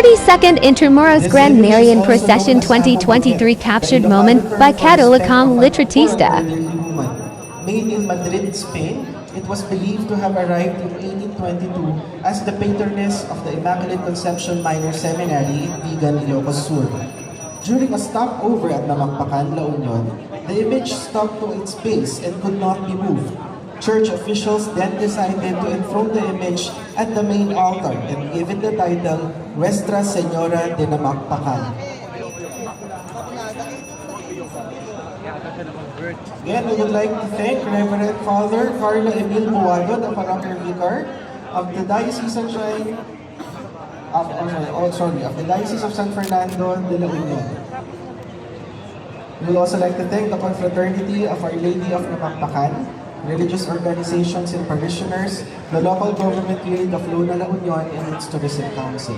42nd Intramuros Grand Marian Procession 2023 captured moment by Catalicom Litratista. Made in Madrid, Spain, it was believed to have arrived in 1822 as the patroness of the Immaculate Conception Minor Seminary in Vigan, Ilocos Sur. During a stopover at Namakpakan, La Union, the image stuck to its base and could not be moved. Church officials then decided to enthrone the image at the main altar and give it the title Nuestra Señora de Namakpakan. Again, we would like to thank Reverend Father Carlo Emil Buwado, the parrochial vicar of the Diocesan Shrine of, oh, sorry, oh, sorry, of the Diocese of San Fernando de la Union. We would also like to thank the Confraternity of Our Lady of Namakpakan, religious organizations and parishioners, the local government unit of Luna La Union and its tourism council.